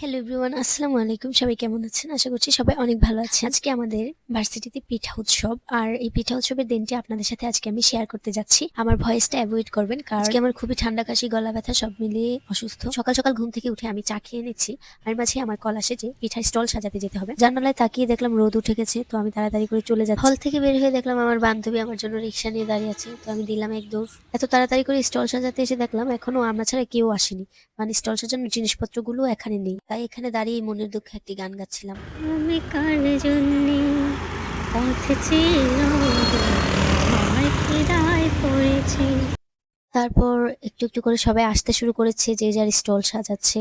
Hello everyone আসসালামু আলাইকুম সবাই কেমন আছেন? আশা করছি সবাই অনেক ভালো আছেন। আজকে আমাদের ভার্সিটিতে পিঠা উৎসব, আর এই পিঠা উৎসবের দিনটি আপনাদের সাথে আজকে আমি শেয়ার করতে যাচ্ছি। আমার ভয়েসটা অ্যাভয়েড করবেন, কারণ আমার খুবই ঠান্ডা কাশি, গলা ব্যথা, সব মিলিয়ে অসুস্থ। সকাল সকাল ঘুম থেকে উঠে আমি চা খেয়ে নিচ্ছি, আর মাঝে আমার কল আসে যে পিঠার স্টল সাজাতে যেতে হবে। জানালায় তাকিয়ে দেখলাম রোদ উঠে গেছে, তো আমি তাড়াতাড়ি করে চলে যাই হল থেকে বের হয়ে দেখলাম আমার বান্ধবী আমার জন্য রিক্সা নিয়ে দাঁড়িয়ে আছে, তো আমি দিলাম এক দৌড়। এত তাড়াতাড়ি করে স্টল সাজাতে এসে দেখলাম, এখনও আমরা ছাড়া কেউ আসেনি। মানে স্টল সাজানোর জিনিসপত্রগুলো এখানে নেই। তাই এখানে দাঁড়িয়ে মনের দুঃখে একটি গান গাচ্ছিলাম। আমি কার জন্যে পথ ছিল পড়েছি। তারপর একটু একটু করে সবাই আসতে শুরু করেছে যে যার স্টল সাজাচ্ছে।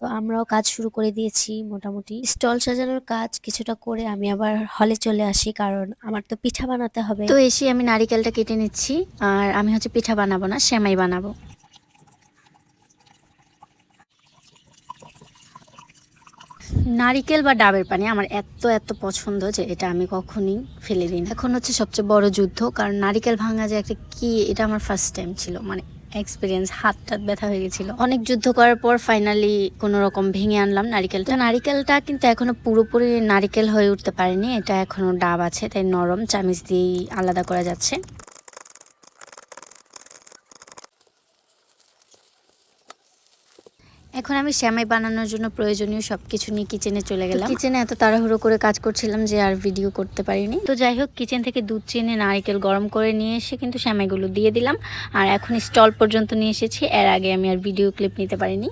তো আমরাও কাজ শুরু করে দিয়েছি মোটামুটি। স্টল সাজানোর কাজ কিছুটা করে আমি আবার হলে চলে আসি কারণ আমার তো পিঠা বানাতে হবে। তো এসে আমি নারিকেলটা কেটে নিচ্ছি আর আমি হচ্ছে পিঠা বানাবো না সেমাই বানাবো। নারিকেল বা ডাবের পানি আমার এত এত পছন্দ যে এটা আমি কখনই ফেলে দিই না। এখন হচ্ছে সবচেয়ে বড় যুদ্ধ, কারণ নারিকেল ভাঙা যে একটা কি, এটা আমার ফার্স্ট টাইম ছিল। মানে এক্সপিরিয়েন্স হাত টাত ব্যথা হয়ে গেছিল। অনেক যুদ্ধ করার পর ফাইনালি কোনো রকম ভেঙে আনলাম নারিকেলটা। নারিকেলটা কিন্তু এখনও পুরোপুরি নারিকেল হয়ে উঠতে পারেনি, এটা এখনও ডাব আছে, তাই নরম চামিচ দিয়েই আলাদা করা যাচ্ছে। এখন আমি শ্যামাই বানানোর জন্য প্রয়োজনীয় সব কিছু নিয়ে কিচেনে চলে গেলাম। কিচেনে এত তাড়াহুড়ো করে কাজ করছিলাম যে আর ভিডিও করতে পারিনি। তো যাই হোক কিচেন থেকে দুধ চিনে নারিকেল গরম করে নিয়ে এসে কিন্তু শ্যামাইগুলো দিয়ে দিলাম। আর এখন স্টল পর্যন্ত নিয়ে এসেছি এর আগে আমি আর ভিডিও ক্লিপ নিতে পারিনি।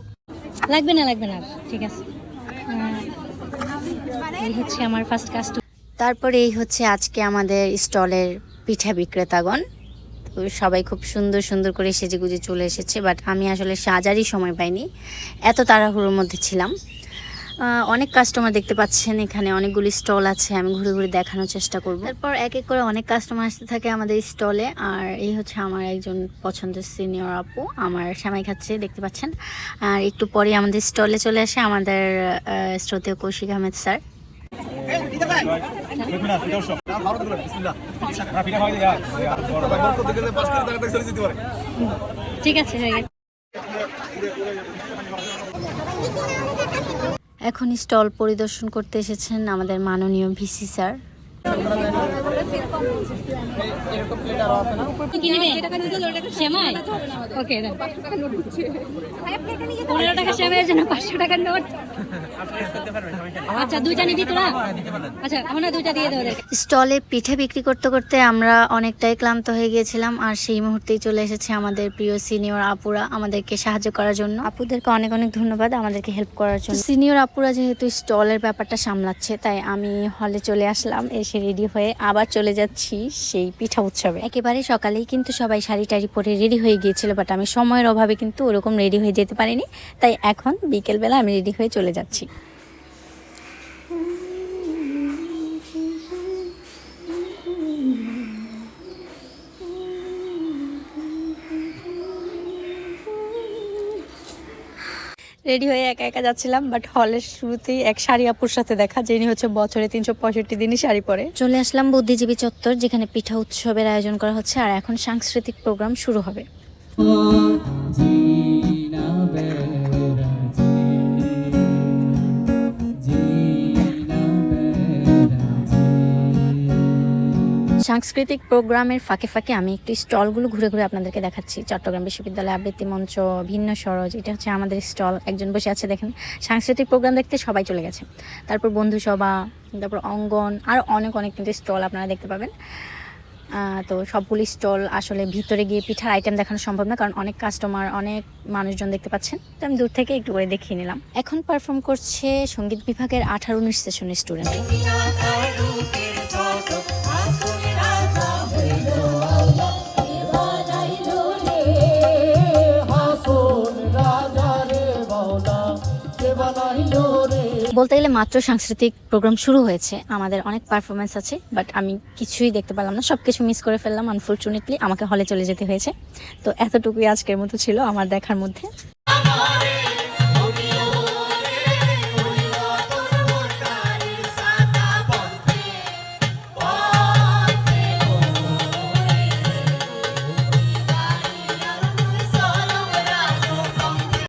লাগবে না লাগবে না ঠিক আছে। এই হচ্ছে আমার ফার্স্ট কাজ তারপরে এই হচ্ছে আজকে আমাদের স্টলের পিঠা বিক্রেতাগণ। সবাই খুব সুন্দর সুন্দর করে সেজে গুজে চলে এসেছে বাট আমি আসলে সাজারই সময় পাইনি এত তাড়াহুড়োর মধ্যে ছিলাম অনেক কাস্টমার দেখতে পাচ্ছেন এখানে অনেকগুলি স্টল আছে আমি ঘুরে ঘুরে দেখানোর চেষ্টা করব তারপর এক এক করে অনেক কাস্টমার আসতে থাকে আমাদের স্টলে আর এই হচ্ছে আমার একজন পছন্দের সিনিয়র আপু আমার সামাই খাচ্ছে দেখতে পাচ্ছেন আর একটু পরে আমাদের স্টলে চলে আসে আমাদের শ্রদ্ধেয় কৌশিক আহমেদ স্যার ঠিক আছে এখন স্টল পরিদর্শন করতে এসেছেন আমাদের মাননীয় ভিসি স্যার। স্টলে পিঠে বিক্রি করতে করতে আমরা অনেকটাই ক্লান্ত হয়ে গিয়েছিলাম, আর সেই মুহূর্তেই চলে এসেছে আমাদের প্রিয় সিনিয়র আপুরা আমাদেরকে সাহায্য করার জন্য। আপুদেরকে অনেক অনেক ধন্যবাদ আমাদেরকে হেল্প করার জন্য। সিনিয়র আপুরা যেহেতু স্টলের ব্যাপারটা সামলাচ্ছে, তাই আমি হলে চলে আসলাম, এসে রেডি হয়ে আবার চলে যাচ্ছি সেই পিঠা উৎসবে। একেবারে সকালেই কিন্তু সবাই শাড়ি টাড়ি পরে রেডি হয়ে গিয়েছিল বাট আমি সময়ের অভাবে কিন্তু ওরকম রেডি হয়ে যেতে পারিনি। তাই এখন বিকেলবেলা আমি রেডি হয়ে চলে যাচ্ছি। রেডি হয়ে একা একা যাচ্ছিলাম বাট হলের শুরুতেই এক শাড়ি আপুর সাথে দেখা যিনি হচ্ছে বছরে তিনশো পঁয়ষট্টি দিনই শাড়ি পরে। চলে আসলাম বুদ্ধিজীবী চত্বর যেখানে পিঠা উৎসবের আয়োজন করা হচ্ছে আর এখন সাংস্কৃতিক প্রোগ্রাম শুরু হবে। সাংস্কৃতিক প্রোগ্রামের ফাঁকে ফাঁকে আমি একটু স্টলগুলো ঘুরে ঘুরে আপনাদেরকে দেখাচ্ছি। চট্টগ্রাম বিশ্ববিদ্যালয় আবৃত্তি মঞ্চ, ভিন্ন সরজ, এটা হচ্ছে আমাদের স্টল। একজন বসে আছে, দেখেন। সাংস্কৃতিক প্রোগ্রাম দেখতে সবাই চলে গেছে। তারপর বন্ধুসভা, তারপর অঙ্গন, আর অনেক অনেক কিন্তু স্টল আপনারা দেখতে পাবেন। তো সবগুলি স্টল আসলে ভিতরে গিয়ে পিঠার আইটেম দেখানো সম্ভব না, কারণ অনেক কাস্টমার অনেক মানুষজন দেখতে পাচ্ছেন। তো আমি দূর থেকে একটু করে দেখিয়ে নিলাম। এখন পারফর্ম করছে সংগীত বিভাগের আঠারো উনিশ সেশনের স্টুডেন্ট বলতে গেলে মাত্র সাংস্কৃতিক প্রোগ্রাম শুরু হয়েছে। আমাদের অনেক পারফরমেন্স আছে বাট আমি কিছুই দেখতে পারলাম না। সব কিছু মিস করে ফেললাম আনফর্চুনেটলি আমাকে হলে চলে যেতে হয়েছে। তো এতটুকুই আজকের মতো ছিল আমার দেখার মধ্যে।